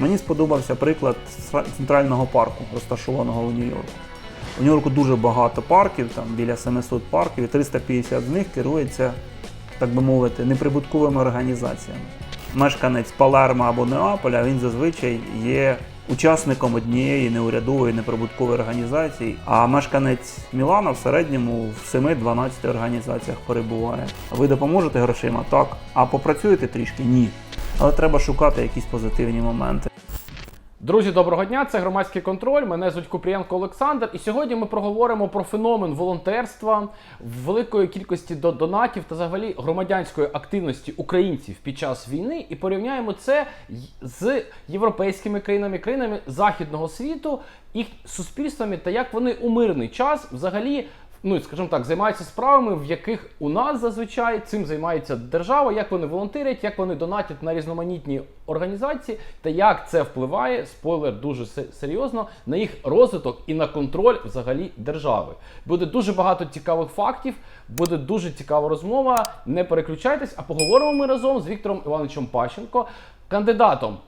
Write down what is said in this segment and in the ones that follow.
Мені сподобався приклад центрального парку, розташованого у Нью-Йорку. У Нью-Йорку дуже багато парків, там біля 700 парків, і 350 з них керується, так би мовити, неприбутковими організаціями. Мешканець Палерма або Неаполя він зазвичай є учасником однієї неурядової неприбуткової організації, а мешканець Мілана в середньому в 7-12 організаціях перебуває. Ви допоможете грошима? Так. А попрацюєте трішки? Ні. Але треба шукати якісь позитивні моменти. Друзі, доброго дня! Це громадський контроль. Мене звуть Купрієнко Олександр. І сьогодні ми проговоримо про феномен волонтерства, великої кількості до- донатів та взагалі громадянської активності українців під час війни і порівняємо це з європейськими країнами, країнами західного світу, їх суспільствами та як вони у мирний час взагалі. Ну, скажімо так, займаються справами, в яких у нас зазвичай цим займається держава, як вони волонтерять, як вони донатять на різноманітні організації, та як це впливає, спойлер дуже серйозно, на їх розвиток і на контроль взагалі держави. Буде дуже багато цікавих фактів, буде дуже цікава розмова. Не переключайтесь, а поговоримо ми разом з Віктором Івановичем Пащенко, кандидатом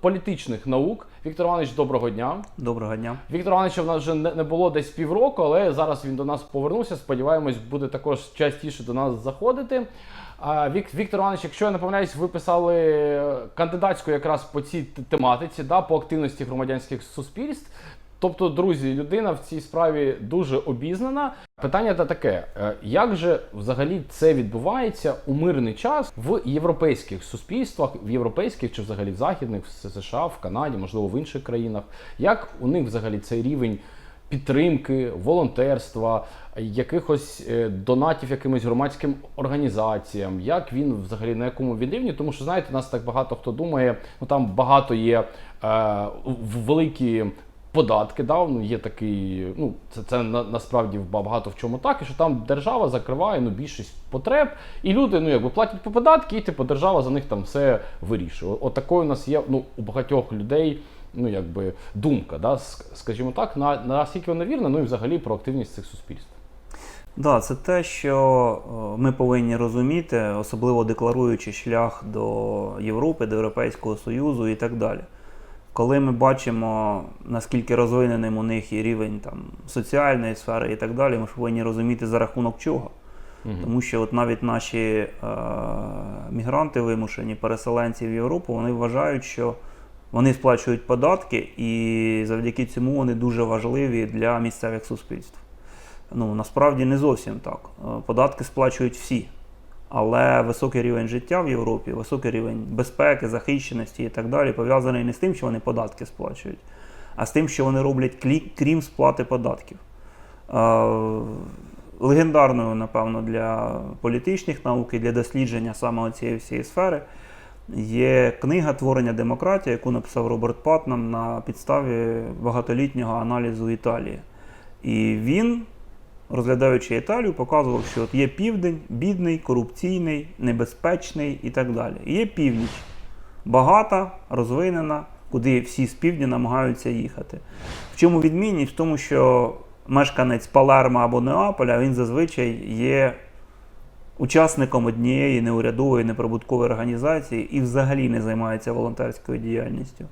політичних наук. Віктор Іванович, доброго дня. Доброго дня. Віктор Івановича в нас вже не було десь півроку, але зараз він до нас повернувся. Сподіваємось, буде також частіше до нас заходити. Вік, Віктор Іванович, якщо я не помиляюсь, ви писали кандидатську якраз по цій тематиці, да, по активності громадянських суспільств. Тобто, друзі, людина в цій справі дуже обізнана. Питання та таке: е, як же взагалі це відбувається у мирний час в європейських суспільствах, в європейських чи взагалі в західних, в США, в Канаді, можливо, в інших країнах? Як у них взагалі цей рівень підтримки, волонтерства, якихось е, донатів якимось громадським організаціям? Як він взагалі на якому він рівні? Тому що знаєте, нас так багато хто думає, ну там багато є е, великі податки, да, ну, є такий, ну це, це на, насправді багато в чому так, і що там держава закриває ну, більшість потреб, і люди ну, якби платять по податки, і типу держава за них там все вирішує. От такою у нас є ну, у багатьох людей. Ну, якби думка, да, скажімо так, на наскільки вона вірна, ну і взагалі про активність цих суспільств. Да, це те, що е, ми повинні розуміти, особливо декларуючи шлях до Європи, до Європейського Союзу і так далі. Коли ми бачимо, наскільки розвиненим у них і рівень там, соціальної сфери і так далі, ми ж повинні розуміти за рахунок чого. Тому що от навіть наші е, мігранти вимушені, переселенці в Європу, вони вважають, що вони сплачують податки, і завдяки цьому вони дуже важливі для місцевих суспільств. Ну, насправді не зовсім так. Е, Податки сплачують всі. Але високий рівень життя в Європі, високий рівень безпеки, захищеності і так далі пов'язаний не з тим, що вони податки сплачують, а з тим, що вони роблять крім сплати податків. Е, Легендарною, напевно, для політичних наук і для дослідження саме цієї всієї сфери є книга Творення демократії, яку написав Роберт Патнам на підставі багатолітнього аналізу Італії. І він, розглядаючи Італію, показував, що от є південь, бідний, корупційний, небезпечний і так далі. І є північ, багата, розвинена, куди всі з півдня намагаються їхати. В чому відмінність? В тому, що мешканець Палерма або Неаполя він зазвичай є учасником однієї неурядової неприбуткової організації і взагалі не займається волонтерською діяльністю.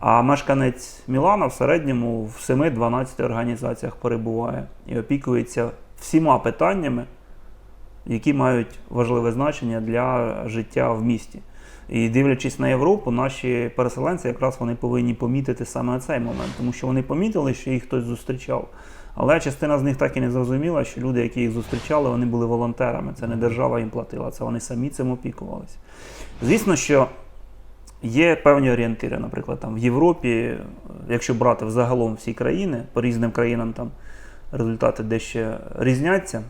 А мешканець Мілана в середньому в 7-12 організаціях перебуває і опікується всіма питаннями, які мають важливе значення для життя в місті. І дивлячись на Європу, наші переселенці якраз вони повинні помітити саме цей момент, тому що вони помітили, що їх хтось зустрічав. Але частина з них так і не зрозуміла, що люди, які їх зустрічали, вони були волонтерами. Це не держава їм платила, це вони самі цим опікувалися. Звісно, що є певні орієнтири, наприклад, там в Європі, якщо брати взагалом всі країни, по різним країнам там результати дещо різняться.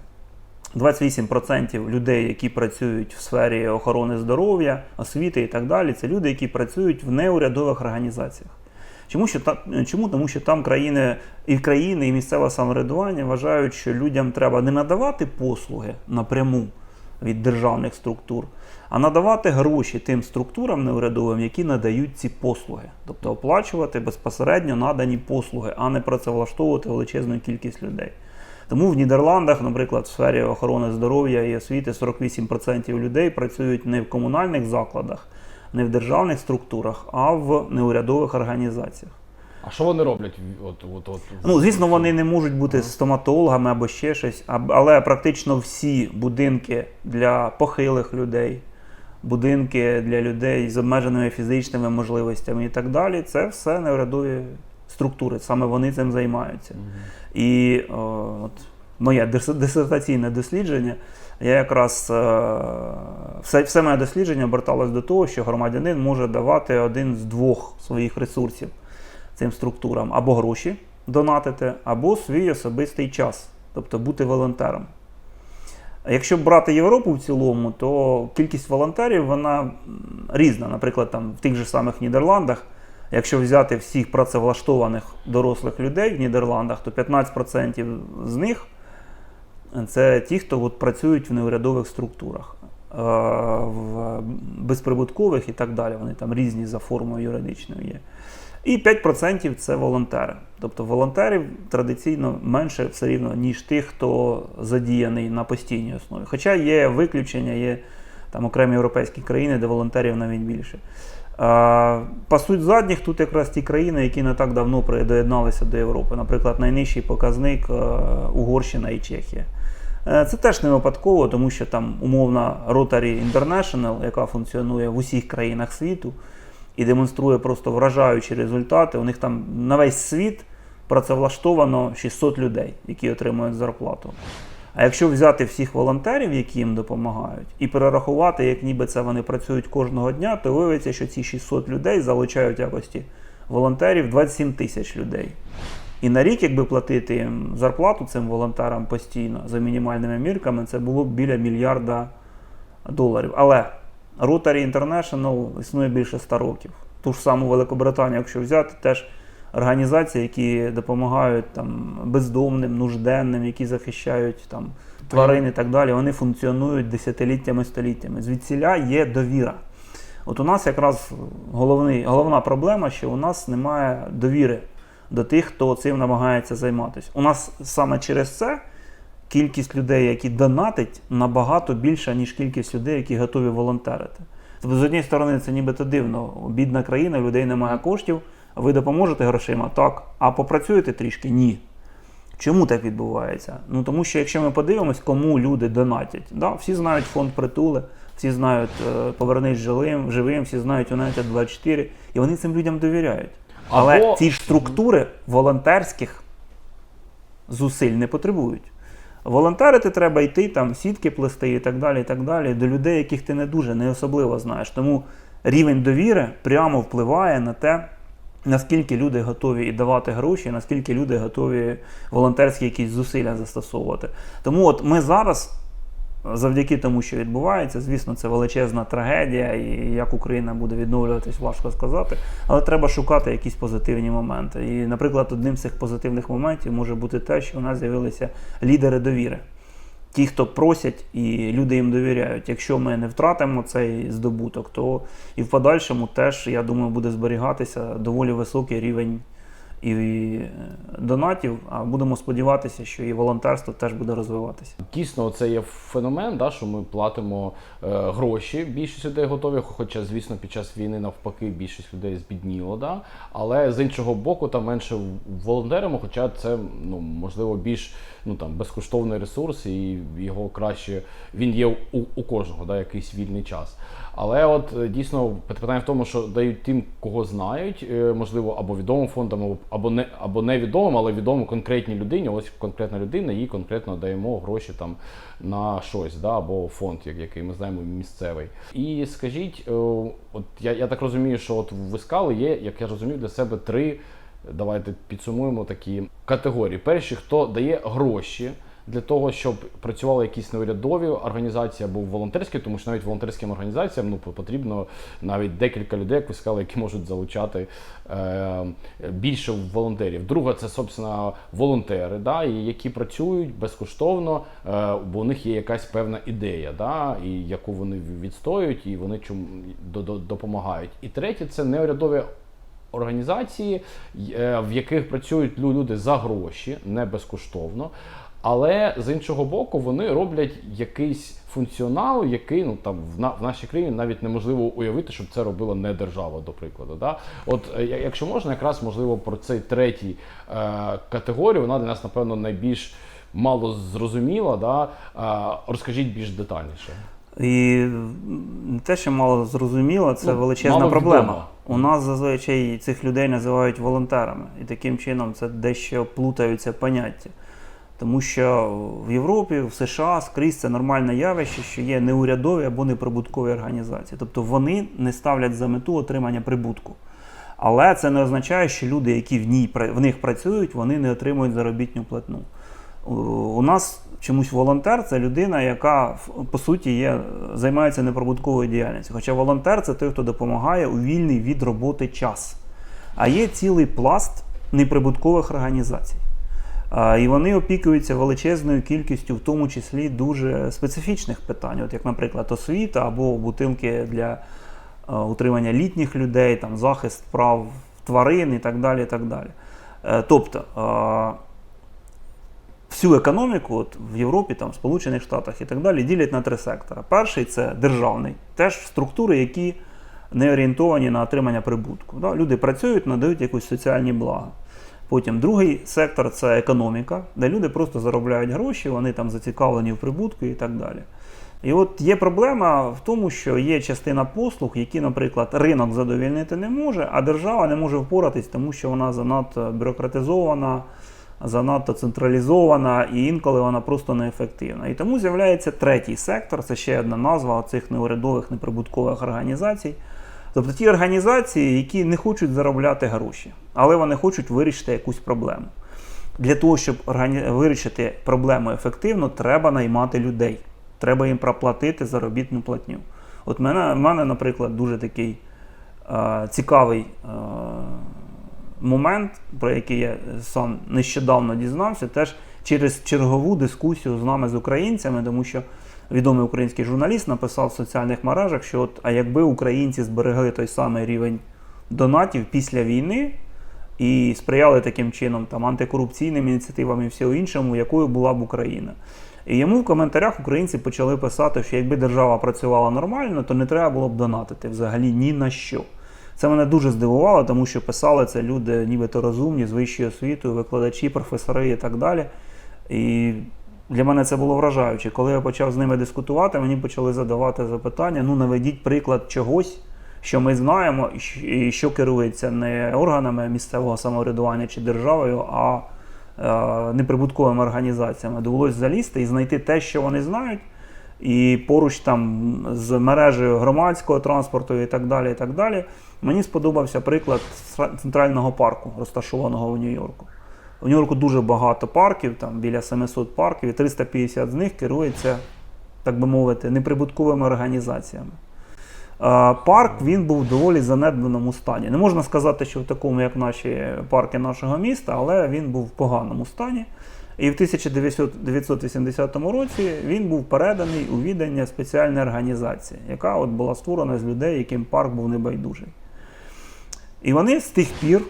28% людей, які працюють в сфері охорони здоров'я, освіти і так далі, це люди, які працюють в неурядових організаціях. Чому, що та, чому? Тому що там країни і країни, і місцеве самоврядування вважають, що людям треба не надавати послуги напряму від державних структур, а надавати гроші тим структурам неурядовим, які надають ці послуги. Тобто оплачувати безпосередньо надані послуги, а не працевлаштовувати величезну кількість людей. Тому в Нідерландах, наприклад, в сфері охорони здоров'я і освіти 48% людей працюють не в комунальних закладах, не в державних структурах, а в неурядових організаціях. А що вони роблять? От, от, от, Ну, звісно, вони не можуть бути стоматологами або ще щось, але практично всі будинки для похилих людей, будинки для людей з обмеженими фізичними можливостями і так далі, це все неурядові структури, саме вони цим займаються. І о, от, моє дис- дисертаційне дослідження, я якраз е, все, все моє дослідження оберталось до того, що громадянин може давати один з двох своїх ресурсів цим структурам або гроші донатити, або свій особистий час, тобто бути волонтером. Якщо брати Європу в цілому, то кількість волонтерів вона різна. Наприклад, там в тих же самих Нідерландах, якщо взяти всіх працевлаштованих дорослих людей в Нідерландах, то 15% з них це ті, хто от працюють в неурядових структурах, в безприбуткових і так далі. Вони там різні за формою юридичною є. І 5% це волонтери. Тобто волонтерів традиційно менше все рівно, ніж тих, хто задіяний на постійній основі. Хоча є виключення, є там окремі європейські країни, де волонтерів навіть більше. А, Пасуть задніх тут якраз ті країни, які не так давно приєдналися до Європи. Наприклад, найнижчий показник е, Угорщина і Чехія. Е, Це теж не випадково, тому що там умовна Rotary International, яка функціонує в усіх країнах світу і демонструє просто вражаючі результати. У них там на весь світ працевлаштовано 600 людей, які отримують зарплату. А якщо взяти всіх волонтерів, які їм допомагають, і перерахувати, як ніби це вони працюють кожного дня, то виявиться, що ці 600 людей залучають якості волонтерів 27 тисяч людей. І на рік, якби платити зарплату цим волонтерам постійно за мінімальними мірками, це було б біля мільярда доларів. Але Rotary International існує більше 100 років. Ту ж саму Великобританію, якщо взяти, теж організації, які допомагають там, бездомним, нужденним, які захищають там, тварин і так далі, вони функціонують десятиліттями, століттями. Звідсіля є довіра. От у нас якраз головний, головна проблема, що у нас немає довіри до тих, хто цим намагається займатися. У нас саме через це кількість людей, які донатять, набагато більша, ніж кількість людей, які готові волонтерити. Тобто, з однієї сторони, це нібито дивно. Бідна країна, людей немає коштів, ви допоможете грошима? Так. А попрацюєте трішки? Ні. Чому так відбувається? Ну тому що якщо ми подивимось, кому люди донатять, да? всі знають фонд притули, всі знають е, повернись живим, живим, всі знають United 24, і вони цим людям довіряють. Але Або- ці структури волонтерських зусиль не потребують. Волонтерити треба йти, там сітки плести і так далі, і так далі, до людей, яких ти не дуже, не особливо знаєш. Тому рівень довіри прямо впливає на те, наскільки люди готові і давати гроші, наскільки люди готові волонтерські якісь зусилля застосовувати. Тому от ми зараз. Завдяки тому, що відбувається, звісно, це величезна трагедія, і як Україна буде відновлюватись, важко сказати. Але треба шукати якісь позитивні моменти. І, наприклад, одним з цих позитивних моментів може бути те, що у нас з'явилися лідери довіри. Ті, хто просять, і люди їм довіряють. Якщо ми не втратимо цей здобуток, то і в подальшому теж, я думаю, буде зберігатися доволі високий рівень і е, донатів. А будемо сподіватися, що і волонтерство теж буде розвиватися. Дійсно, це є феномен, да, що ми платимо е, гроші. Більшість людей готові, хоча, звісно, під час війни навпаки більшість людей збідніло. Да? Але з іншого боку, там менше волонтеримо, хоча це ну, можливо більш ну, там, безкоштовний ресурс, і його краще він є у, у кожного, да, якийсь вільний час. Але от е, дійсно питання в тому, що дають тим, кого знають, е, можливо, або відомим фондам, або- не або невідомим, але відомим конкретній людині. Ось конкретна людина, їй конкретно даємо гроші там на щось, да, або фонд, як- який ми знаємо, місцевий. І скажіть, е, от я, я так розумію, що от в скали є, як я розумію, для себе три. Давайте підсумуємо такі категорії. Перші, хто дає гроші для того, щоб працювали якісь неурядові організації або волонтерські, тому що навіть волонтерським організаціям ну потрібно навіть декілька людей, як ви сказали, які можуть залучати е, більше волонтерів. Друга це собственно волонтери, да, які працюють безкоштовно, е, бо у них є якась певна ідея, да, і яку вони відстоюють, і вони чому до- до- допомагають. І третє це неурядові організації, е, в яких працюють лю- люди за гроші, не безкоштовно. Але з іншого боку, вони роблять якийсь функціонал, який ну там в, на, в нашій країні навіть неможливо уявити, щоб це робила не держава, до прикладу. Да? От е, якщо можна, якраз можливо про цей третій е, категорію, вона для нас, напевно, найбільш мало зрозуміла. Да? Е, розкажіть більш детальніше. І те, що мало зрозуміло, це Ну, величезна проблема. відомо. У нас зазвичай цих людей називають волонтерами, і таким чином це дещо плутаються поняття. Тому що в Європі, в США скрізь це нормальне явище, що є неурядові або неприбуткові організації. Тобто вони не ставлять за мету отримання прибутку. Але це не означає, що люди, які в, ній, в них працюють, вони не отримують заробітну платну. У- У нас чомусь волонтер це людина, яка по суті є, займається неприбутковою діяльністю. Хоча волонтер це той, хто допомагає у вільний від роботи час. А є цілий пласт неприбуткових організацій. І вони опікуються величезною кількістю, в тому числі дуже специфічних питань, от як, наприклад, освіта або бутилки для е, утримання літніх людей, там, захист прав тварин і так далі. І так далі. Е, Тобто е, всю економіку от, в Європі, там, в Сполучених Штатах і так далі ділять на три сектори. Перший це державний, теж структури, які не орієнтовані на отримання прибутку. Да? Люди працюють, надають якісь соціальні блага. Потім другий сектор це економіка, де люди просто заробляють гроші, вони там зацікавлені в прибутку і так далі. І от є проблема в тому, що є частина послуг, які, наприклад, ринок задовільнити не може, а держава не може впоратись, тому що вона занадто бюрократизована, занадто централізована і інколи вона просто неефективна. І тому з'являється третій сектор, це ще одна назва цих неурядових неприбуткових організацій. Тобто ті організації, які не хочуть заробляти гроші, але вони хочуть вирішити якусь проблему. Для того, щоб вирішити проблему ефективно, треба наймати людей. Треба їм проплатити заробітну платню. От в мене, мене, наприклад, дуже такий е, цікавий е, момент, про який я сам нещодавно дізнався, теж через чергову дискусію з нами з українцями, тому що відомий український журналіст написав в соціальних мережах, що от, а якби українці зберегли той самий рівень донатів після війни і сприяли таким чином там антикорупційним ініціативам і всього іншому, якою була б Україна. І йому в коментарях українці почали писати, що якби держава працювала нормально, то не треба було б донатити взагалі ні на що. Це мене дуже здивувало, тому що писали це люди, нібито розумні, з вищою освітою, викладачі, професори і так далі. І для мене це було вражаюче. Коли я почав з ними дискутувати, мені почали задавати запитання: ну наведіть приклад чогось, що ми знаємо, і що керується не органами місцевого самоврядування чи державою, а е, неприбутковими організаціями. Довелося залізти і знайти те, що вони знають. І поруч там з мережею громадського транспорту і так далі. і так далі. Мені сподобався приклад центрального парку, розташованого в Нью-Йорку. У Нью-Йорку дуже багато парків, там біля 700 парків, і 350 з них керується, так би мовити, неприбутковими організаціями. Парк він був в доволі занедбаному стані. Не можна сказати, що в такому, як наші парки нашого міста, але він був в поганому стані. І в 1980 році він був переданий у відання спеціальної організації, яка от була створена з людей, яким парк був небайдужий. І вони з тих пір,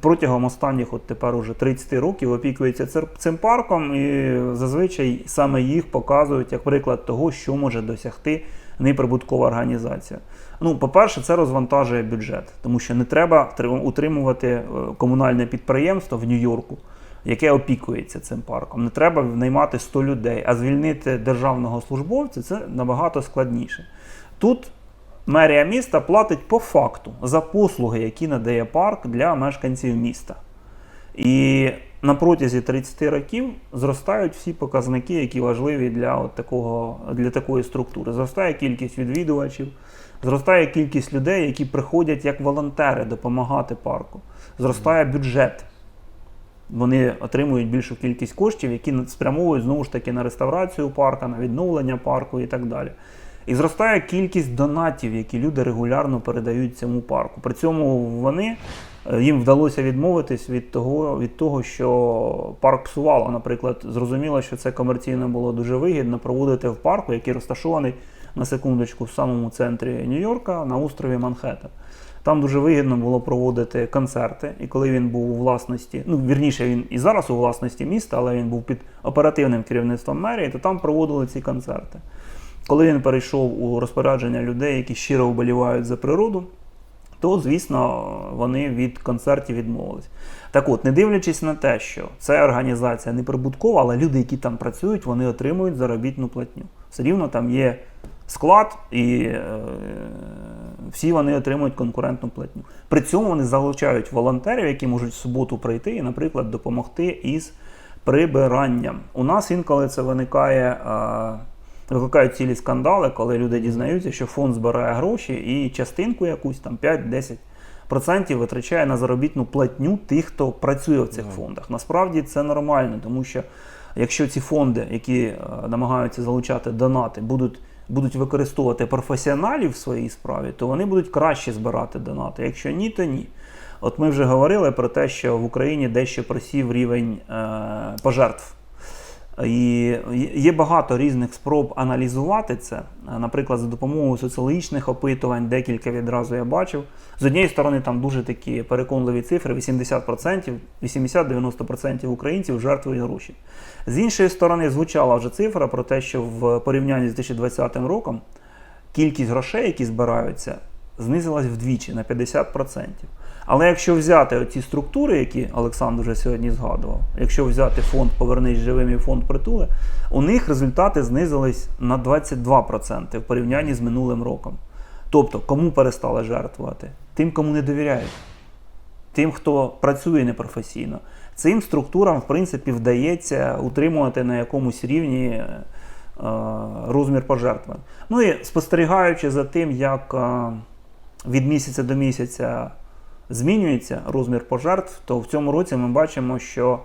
протягом останніх, от тепер уже 30 років, опікуються цим парком, і зазвичай саме їх показують як приклад того, що може досягти неприбуткова організація. Ну, по-перше, це розвантажує бюджет, тому що не треба утримувати е, комунальне підприємство в Нью-Йорку, яке опікується цим парком. Не треба наймати 100 людей, а звільнити державного службовця це набагато складніше. Тут мерія міста платить по факту за послуги, які надає парк для мешканців міста. І на протязі 30 років зростають всі показники, які важливі для, от такого, для такої структури. Зростає кількість відвідувачів, зростає кількість людей, які приходять як волонтери допомагати парку. Зростає бюджет. Вони отримують більшу кількість коштів, які спрямовують знову ж таки на реставрацію парка, на відновлення парку і так далі. І зростає кількість донатів, які люди регулярно передають цьому парку. При цьому вони е, їм вдалося відмовитись від того, від того, що парк псувало. Наприклад, зрозуміло, що це комерційно було дуже вигідно проводити в парку, який розташований на секундочку в самому центрі Нью-Йорка на острові Манхеттен. Там дуже вигідно було проводити концерти. І коли він був у власності, ну вірніше, він і зараз у власності міста, але він був під оперативним керівництвом мерії, то там проводили ці концерти. Коли він перейшов у розпорядження людей, які щиро вболівають за природу, то, звісно, вони від концертів відмовились. Так от, не дивлячись на те, що це організація не прибуткова, але люди, які там працюють, вони отримують заробітну платню. Все рівно там є склад, і е, всі вони отримують конкурентну платню. При цьому вони залучають волонтерів, які можуть в суботу прийти і, наприклад, допомогти із прибиранням. У нас інколи це виникає. Е, Викликають цілі скандали, коли люди дізнаються, що фонд збирає гроші і частинку якусь там 5-10% витрачає на заробітну платню тих, хто працює в цих фондах. Насправді це нормально, тому що якщо ці фонди, які е, намагаються залучати донати, будуть, будуть використовувати професіоналів в своїй справі, то вони будуть краще збирати донати. Якщо ні, то ні. От ми вже говорили про те, що в Україні дещо просів рівень е, пожертв. І є багато різних спроб аналізувати це. Наприклад, за допомогою соціологічних опитувань, декілька відразу я бачив. З однієї сторони, там дуже такі переконливі цифри: 80%, 80-90% українців жертвують гроші. З іншої сторони, звучала вже цифра про те, що в порівнянні з 2020 роком кількість грошей, які збираються, знизилась вдвічі на 50%. Але якщо взяти оці структури, які Олександр вже сьогодні згадував, якщо взяти фонд Повернись живим і фонд притули, у них результати знизились на 22% в порівнянні з минулим роком. Тобто, кому перестали жертвувати? Тим, кому не довіряють, тим, хто працює непрофесійно. Цим структурам, в принципі, вдається утримувати на якомусь рівні е, розмір пожертвувань. Ну і спостерігаючи за тим, як е, від місяця до місяця змінюється розмір пожертв, то в цьому році ми бачимо, що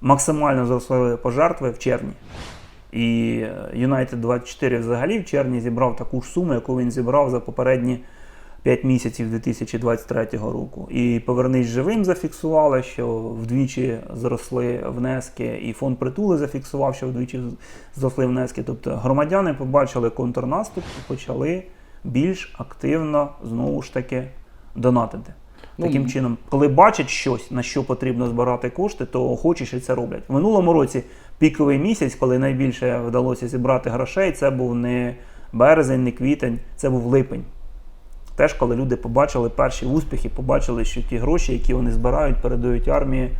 максимально зросли пожертви в червні. І United 24 взагалі в червні зібрав таку ж суму, яку він зібрав за попередні 5 місяців 2023 року. І повернись живим зафіксували, що вдвічі зросли внески, і фонд притули зафіксував, що вдвічі зросли внески. Тобто громадяни побачили контрнаступ і почали більш активно знову ж таки донатити. Ну, Таким чином, коли бачать щось, на що потрібно збирати кошти, то охочі це роблять. В минулому році піковий місяць, коли найбільше вдалося зібрати грошей, це був не березень, не квітень, це був липень. Теж коли люди побачили перші успіхи, побачили, що ті гроші, які вони збирають, передають армії,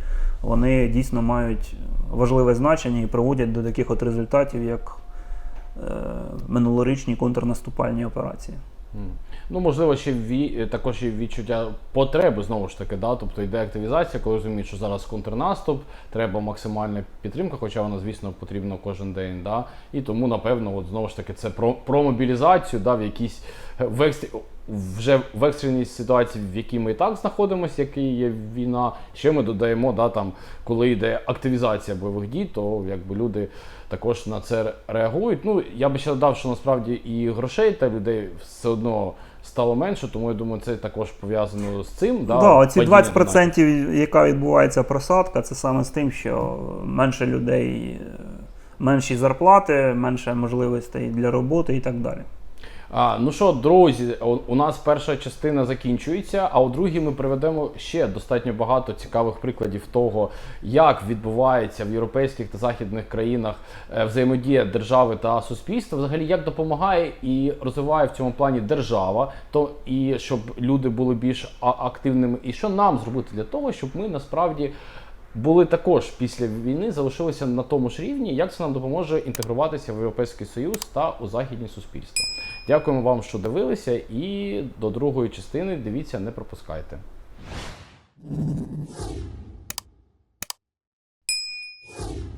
вони дійсно мають важливе значення і приводять до таких от результатів, як е, минулорічні контрнаступальні операції. Ну, можливо, ще ві... також і відчуття потреби знову ж таки, да? тобто йде активізація, коли розуміють, що зараз контрнаступ, треба максимальна підтримка, хоча вона, звісно, потрібна кожен день. Да? І тому, напевно, от знову ж таки, це про, про мобілізацію, да, в якійсь е, в екстрі... вже в екстреній ситуації, в якій ми і так знаходимося, який є війна. Ще ми додаємо, да, там, коли йде активізація бойових дій, то якби люди також на це реагують. Ну, я би ще додав, що насправді і грошей та людей все одно стало менше, тому я думаю, це також пов'язано з цим. Да, Да, оці падіння 20%, яка відбувається просадка, це саме з тим, що менше людей, менші зарплати, менше можливостей для роботи і так далі. А, ну що, друзі, у, нас перша частина закінчується, а у другій ми приведемо ще достатньо багато цікавих прикладів того, як відбувається в європейських та західних країнах е, взаємодія держави та суспільства. Взагалі, як допомагає і розвиває в цьому плані держава, то і щоб люди були більш активними, і що нам зробити для того, щоб ми насправді були також після війни, залишилися на тому ж рівні. Як це нам допоможе інтегруватися в Європейський Союз та у західні суспільства? Дякуємо вам, що дивилися, і до другої частини дивіться, не пропускайте. you